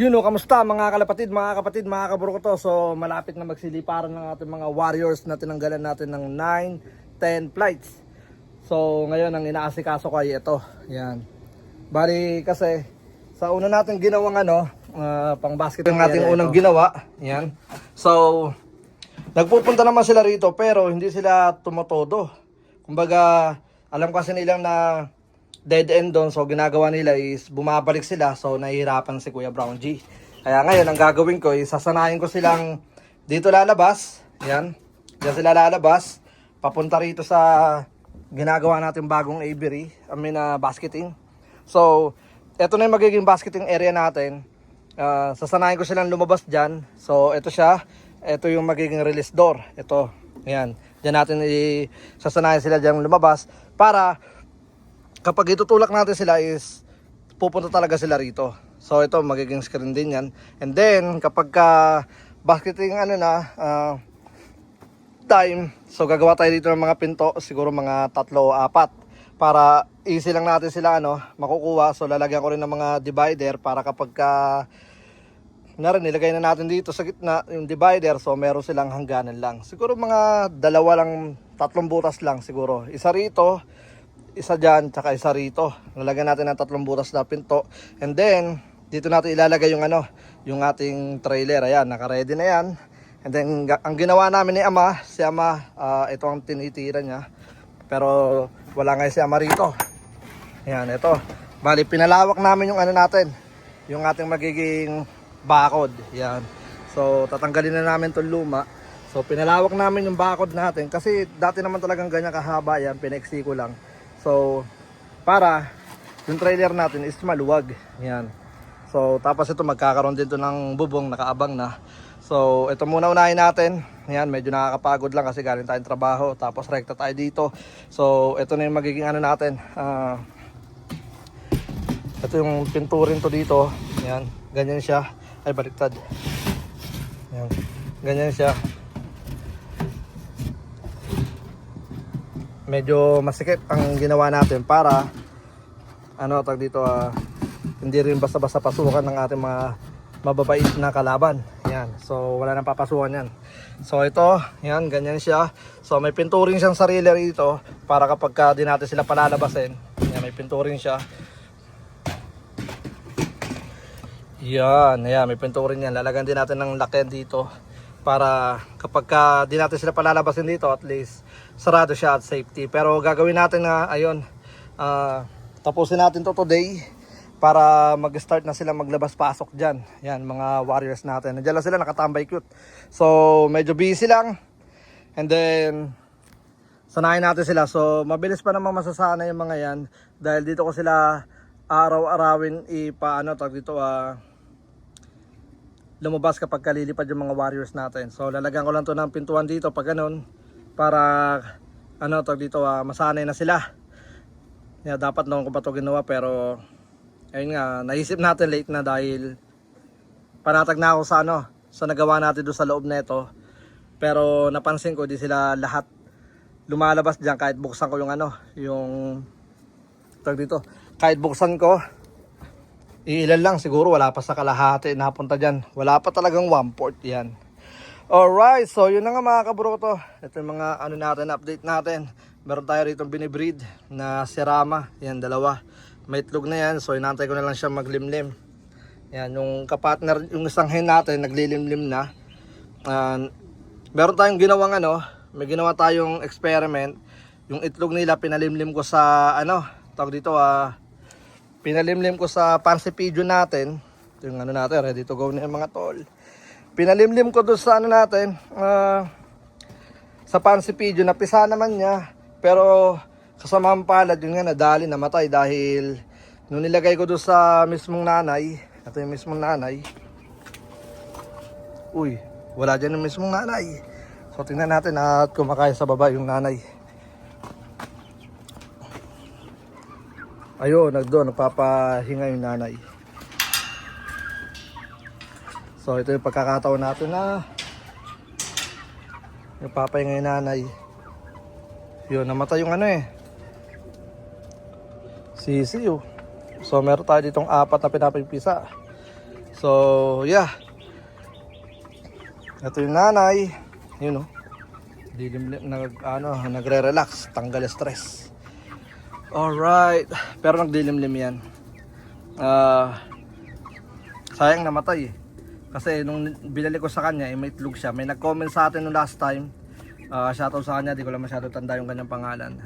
Yun o, kamusta mga kalapatid, mga kapatid, mga kabrukoto. So, malapit na magsiliparan ng ating mga warriors na tinanggalan natin ng 9, 10 flights. So, ngayon ang inaasikaso ko ay ito. Yan. Bali, kasi sa una natin ginawang ano, ah, pang basket yung ating unang ginawa. Yan. So, nagpupunta naman sila rito pero hindi sila tumotodo. Kumbaga, alam kasi nilang na dead end doon. So, ginagawa nila is bumabalik sila. So, nahihirapan si Kuya Brown G. Kaya ngayon, ang gagawin ko is sasanayin ko silang dito lalabas. Yan. Diyan sila lalabas. Papunta rito sa ginagawa natin bagong aviary. I mean, ah, basketing. So, eto na yung magiging basketing area natin. Ah, sasanayin ko silang lumabas dyan. So, ito siya. Ito yung magiging release door. Ito. Ayan. Diyan natin i- sasanayin sila dyan lumabas para kapag itutulak natin sila is pupunta talaga sila rito. So ito magiging screen din yan. And then kapag ka basketing ano na ah, time, so gagawa tayo dito ng mga pinto, siguro mga tatlo o apat para easy lang natin sila ano, makukuha. So lalagyan ko rin ng mga divider para kapag ka na nilagay na natin dito sa gitna yung divider so meron silang hangganan lang. Siguro mga dalawa lang, tatlong butas lang siguro. Isa rito, isa dyan, tsaka isa rito. Nalagyan natin ng tatlong butas na pinto. And then, dito natin ilalagay yung ano, yung ating trailer. Ayan, naka-ready na yan. And then, ang ginawa namin ni Ama, si Ama, ah, ito ang tinitira niya. Pero, wala nga si Ama rito. Ayan, ito. Bali, pinalawak namin yung ano natin. Yung ating magiging bakod. Yan. So, tatanggalin na namin itong luma. So, pinalawak namin yung bakod natin. Kasi dati naman talagang ganyan kahaba yan. Pineksi ko lang. So, para yung trailer natin is maluwag. Yan. So, tapos ito magkakaroon din to ng bubong nakaabang na. So, ito muna unahin natin. Yan, medyo nakakapagod lang kasi galing tayong trabaho. Tapos rekta tayo dito. So, ito na yung magiging ano natin. Ah, ito yung pinturin to dito. Yan, ganyan siya. Ay, baliktad. Yan, ganyan siya. Medyo masikip ang ginawa natin para ano tag dito ah, hindi rin basta-basta pasukan ng ating mga mababait na kalaban. Yan. So wala nang papasukan yan. So ito, yan, ganyan siya. So may pinturing siyang sarili rito para kapag ka di natin sila palalabasin. Yan, may pinturing siya. Yan, ayan, may pinturing yan. Lalagyan din natin ng lakyan dito para kapag ka di natin sila palalabasin dito, at least sarado siya at safety. Pero gagawin natin na, ayun, ah, tapusin natin to today para mag-start na sila maglabas-pasok dyan. Yan, mga warriors natin. Nandiyan lang sila, nakatambay cute. So, medyo busy lang. And then, sanayin natin sila. So, mabilis pa naman masasana yung mga yan. Dahil dito ko sila araw-arawin ipaano tawag dito ah lumabas kapag kalilipad yung mga warriors natin. So lalagyan ko lang to ng pintuan dito pag ganun para ano tawag dito ah, masanay na sila. Yeah, dapat noon ko pa to ginawa pero ayun nga naisip natin late na dahil panatag na ako sa ano sa nagawa natin doon sa loob nito. Pero napansin ko di sila lahat lumalabas diyan kahit buksan ko yung ano, yung tawag dito, kahit buksan ko ilan lang siguro wala pa sa kalahati napunta dyan wala pa talagang 1 port yan alright so yun na nga mga kabro to ito yung mga ano natin update natin. Meron tayo rito binibreed na sirama yan dalawa. May itlog na yan so inantay ko na lang siya maglimlim. Yan yung kapatner yung isang hen natin naglilimlim na. Ah, meron tayong ginawang ano may ginawa tayong experiment. Yung itlog nila pinalimlim ko sa ano tawag dito ah pinalimlim ko sa pansipidyo natin. Ito yung ano natin, ready to go na yung mga tol. Pinalimlim ko doon sa ano natin, ah, sa pansipidyo, napisa naman niya. Pero kasamang palad, yun nga, nadali, namatay dahil nung nilagay ko doon sa mismong nanay, ito yung mismong nanay, uy, wala dyan yung mismong nanay. So tingnan natin at kumakain sa baba yung nanay. Ayun, nagdoon, nagpapahinga yung nanay. So, ito yung pagkakataon natin na yung nanay. Yun, namatay yung ano eh. Sisi oh. So, meron tayo ditong apat na pinapipisa. So, yeah. Ito yung nanay. Yun oh. Dilim, nag, ano, nagre-relax, tanggal stress. Alright. Pero nagdilimlim yan. Ah, sayang namatay eh. Kasi nung binali ko sa kanya, eh, may itlog siya. May nag-comment sa atin nung last time. Ah, shoutout sa kanya, di ko lang masyado tanda yung kanyang pangalan.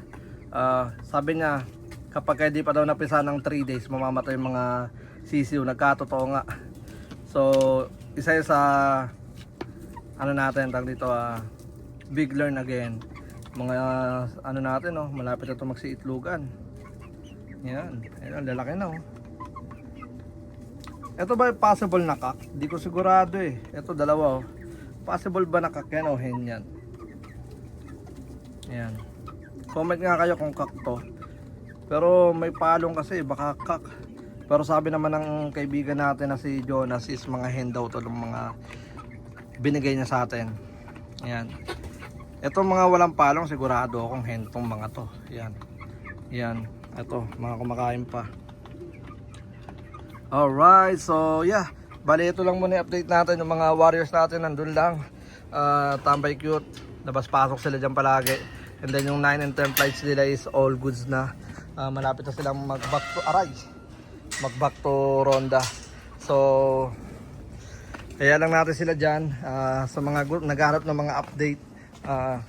Ah, sabi niya, kapag hindi pa daw napisa ng 3 days, mamamatay yung mga sisiw. Nagkatotoo nga. So, isa sa ano natin, tag dito, ah, big learn again. Mga ano natin, oh, malapit na ito magsiitlugan. Yan, Ayan, lalaki na oh. Ito ba possible na kak? Di ko sigurado eh. Ito dalawa oh. Possible ba na kak yan o hen yan? Ayan. Comment nga kayo kung kak to. Pero may palong kasi baka kak. Pero sabi naman ng kaibigan natin na si Jonas is mga hen daw to ng mga binigay niya sa atin. Ayan. Ito mga walang palong sigurado akong hen tong mga to. Ayan. Ayan. Ito mga kumakain pa. Alright, so yeah. Bali, ito lang muna update natin. Yung mga warriors natin nandun lang. Ah, tambay cute. Labas-pasok sila dyan palagi. And then yung 9 and 10 flights nila is all goods na. Ah, malapit na silang mag-back to aray. Mag-back to Ronda. So, kaya lang natin sila dyan. Ah, sa mga group, nagharap ng mga update. Ah,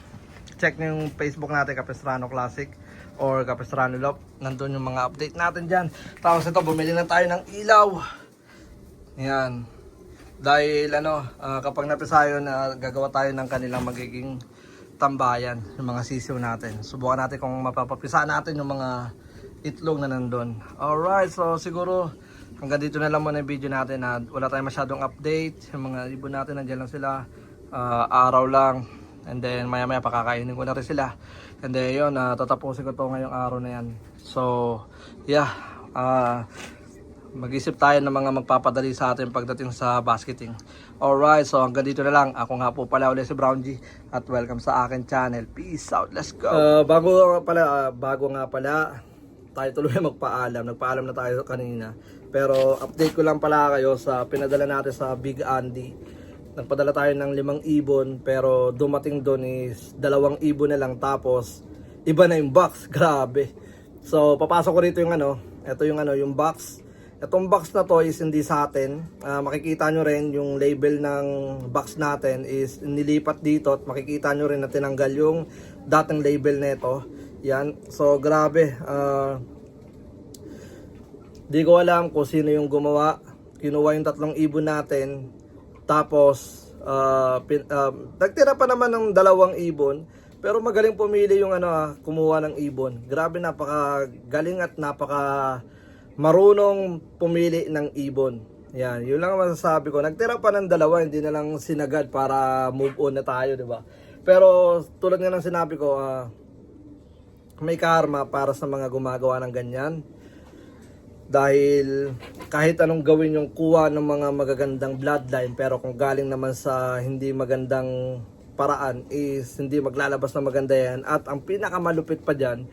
check nyo yung Facebook natin, Capistrano Classic or Capistrano Lop. Nandun yung mga update natin dyan. Tapos ito, bumili na tayo ng ilaw. Yan. Dahil ano, ah, kapag napisa yun, ah, gagawa tayo ng kanilang magiging tambayan, yung mga sisiw natin. Subukan natin kung mapapapisa natin yung mga itlog na nandun. Alright, so siguro hanggang dito na lang muna yung video natin na wala tayong masyadong update. Yung mga ibon natin, nandiyan lang sila. Ah, araw lang. And then maya maya pakakainin ko na rin sila. And then yun, uh, tatapusin ko to ngayong araw na yan. So, yeah. ah mag-isip tayo ng mga magpapadali sa atin pagdating sa basketing. Alright, so hanggang dito na lang. Ako nga po pala ulit si Brown G at welcome sa akin channel. Peace out, let's go! bago nga pala, ah, bago nga pala, tayo tuloy magpaalam. Nagpaalam na tayo kanina. Pero update ko lang pala kayo sa pinadala natin sa Big Andy. Nagpadala tayo ng limang ibon pero dumating doon is dalawang ibon na lang tapos iba na yung box. Grabe. So papasok ko rito yung ano, ito yung ano, yung box. Itong box na to is hindi sa atin. Ah, makikita nyo rin yung label ng box natin is nilipat dito at makikita nyo rin na tinanggal yung dating label nito. Yan. So grabe. Ah, Di ko alam kung sino yung gumawa. Kinuha yung tatlong ibon natin. Tapos, ah, pin, ah, nagtira pa naman ng dalawang ibon. Pero magaling pumili yung ano, ah, kumuha ng ibon. Grabe, napaka galing at napaka marunong pumili ng ibon. Yan, yun lang ang masasabi ko. Nagtira pa ng dalawa, hindi na lang sinagad para move on na tayo, di ba? Pero tulad nga ng sinabi ko, ah, may karma para sa mga gumagawa ng ganyan. Dahil kahit anong gawin yung kuha ng mga magagandang bloodline pero kung galing naman sa hindi magandang paraan is hindi maglalabas na maganda yan at ang pinakamalupit pa dyan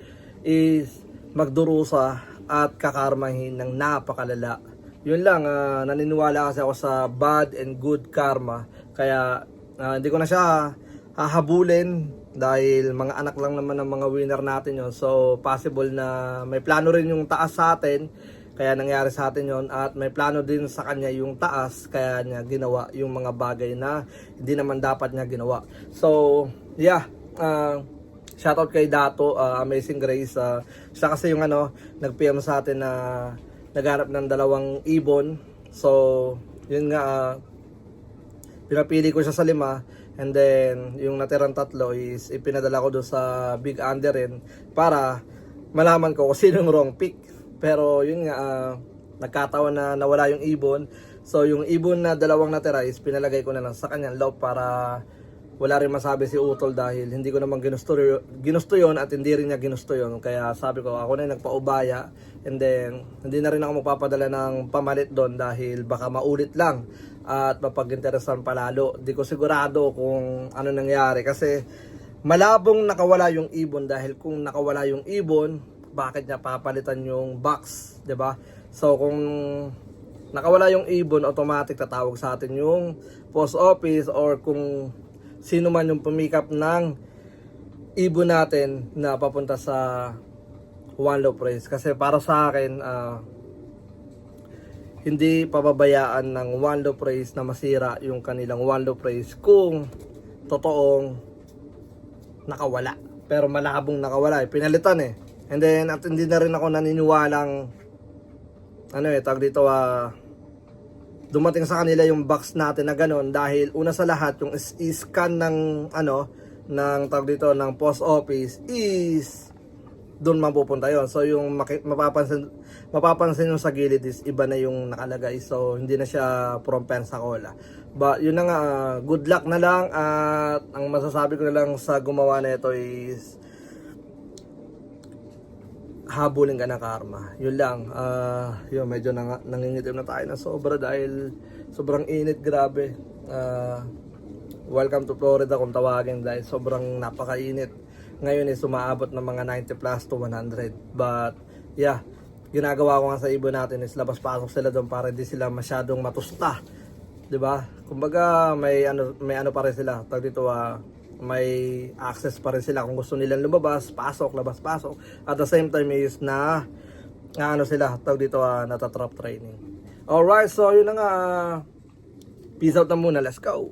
is magdurusa at kakarmahin ng napakalala. Yun lang, ah, naniniwala kasi ako sa bad and good karma. Kaya ah, hindi ko na siya hahabulin dahil mga anak lang naman ng mga winner natin yon So possible na may plano rin yung taas sa atin kaya nangyari sa atin yon at may plano din sa kanya yung taas kaya niya ginawa yung mga bagay na hindi naman dapat niya ginawa. So yeah, uh, shoutout kay Dato, ah, Amazing Grace. ah, siya kasi yung ano, nag-PM sa atin na naghanap ng dalawang ibon. So yun nga, ah, pinapili ko siya sa lima and then yung natirang tatlo is ipinadala ko doon sa Big Under rin para malaman ko kung sino yung wrong pick pero yun nga ah, nagkataon na nawala yung ibon. So yung ibon na dalawang natira is pinalagay ko na lang sa kanyang loob para wala rin masabi si Utol dahil hindi ko naman ginusto, ginusto yon at hindi rin niya ginusto yon kaya sabi ko ako na yung nagpaubaya and then hindi na rin ako magpapadala ng pamalit doon dahil baka maulit lang at mapag-interesan palalo. Di ko sigurado kung ano nangyari kasi malabong nakawala yung ibon dahil kung nakawala yung ibon bakit niya papalitan yung box 'di ba so kung nakawala yung ibon, automatic tatawag sa atin yung post office or kung sino man yung pumikap ng ibon natin na papunta sa One Praise. Kasi para sa akin, ah, hindi pababayaan ng One Praise na masira yung kanilang One Praise kung totoong nakawala. Pero malabong nakawala eh. Pinalitan eh. And then, at hindi na rin ako naniniwalang ano eh, tag dito ah, dumating sa kanila yung box natin na ganun dahil una sa lahat yung scan ng ano ng tag dito ng post office is doon mapupunta yon so yung mapapansin mapapansin yung sa gilid is iba na yung nakalagay. So hindi na siya from Pensacola. But yun na nga ah, good luck na lang at ang masasabi ko na lang sa gumawa na ito is habulin ka ng karma. Yun lang. ah yun, medyo nang, nangingitim na tayo ng sobra dahil sobrang init, grabe. Ah, welcome to Florida kung tawagin dahil sobrang napakainit. Ngayon is sumaabot ng mga 90 plus to 100. But, yeah, ginagawa ko nga sa ibon natin is labas-pasok sila doon para hindi sila masyadong matusta. 'Di ba? Kumbaga may ano may ano pa rin sila. Tag dito ah, may access pa rin sila kung gusto nilang lumabas, pasok, labas, pasok. At the same time is na, na ano sila, tawag dito ah, natatrap training. Alright, so yun na nga. Peace out na muna, let's go.